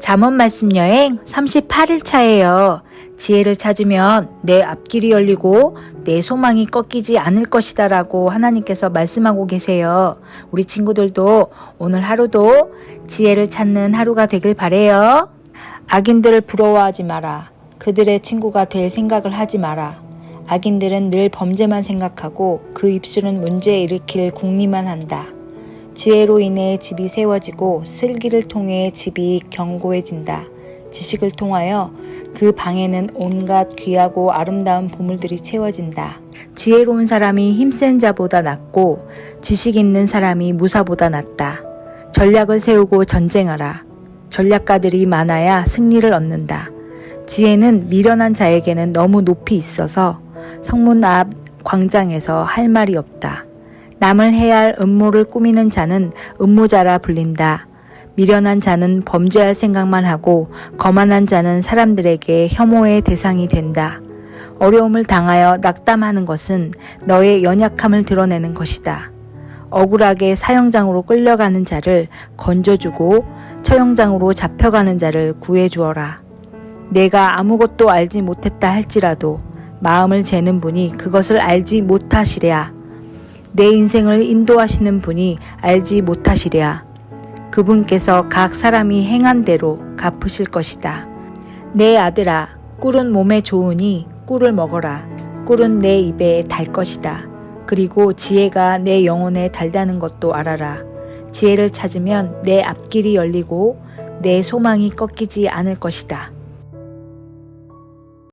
잠언 말씀 여행 38일 차예요. 지혜를 찾으면 내 앞길이 열리고 내 소망이 꺾이지 않을 것이다라고 하나님께서 말씀하고 계세요. 우리 친구들도 오늘 하루도 지혜를 찾는 하루가 되길 바래요. 악인들을 부러워하지 마라. 그들의 친구가 될 생각을 하지 마라. 악인들은 늘 범죄만 생각하고 그 입술은 문제 일으킬 궁리만 한다. 지혜로 인해 집이 세워지고 슬기를 통해 집이 견고해진다. 지식을 통하여 그 방에는 온갖 귀하고 아름다운 보물들이 채워진다. 지혜로운 사람이 힘센 자보다 낫고 지식 있는 사람이 무사보다 낫다. 전략을 세우고 전쟁하라. 전략가들이 많아야 승리를 얻는다. 지혜는 미련한 자에게는 너무 높이 있어서 성문 앞 광장에서 할 말이 없다. 남을 해야 할 음모를 꾸미는 자는 음모자라 불린다. 미련한 자는 범죄할 생각만 하고 거만한 자는 사람들에게 혐오의 대상이 된다. 어려움을 당하여 낙담하는 것은 너의 연약함을 드러내는 것이다. 억울하게 사형장으로 끌려가는 자를 건져주고 처형장으로 잡혀가는 자를 구해주어라. 내가 아무것도 알지 못했다 할지라도 마음을 재는 분이 그것을 알지 못하시랴. 내 인생을 인도하시는 분이 알지 못하시랴. 그분께서 각 사람이 행한 대로 갚으실 것이다. 내 아들아, 꿀은 몸에 좋으니 꿀을 먹어라. 꿀은 내 입에 달 것이다. 그리고 지혜가 내 영혼에 달다는 것도 알아라. 지혜를 찾으면 내 앞길이 열리고 내 소망이 꺾이지 않을 것이다.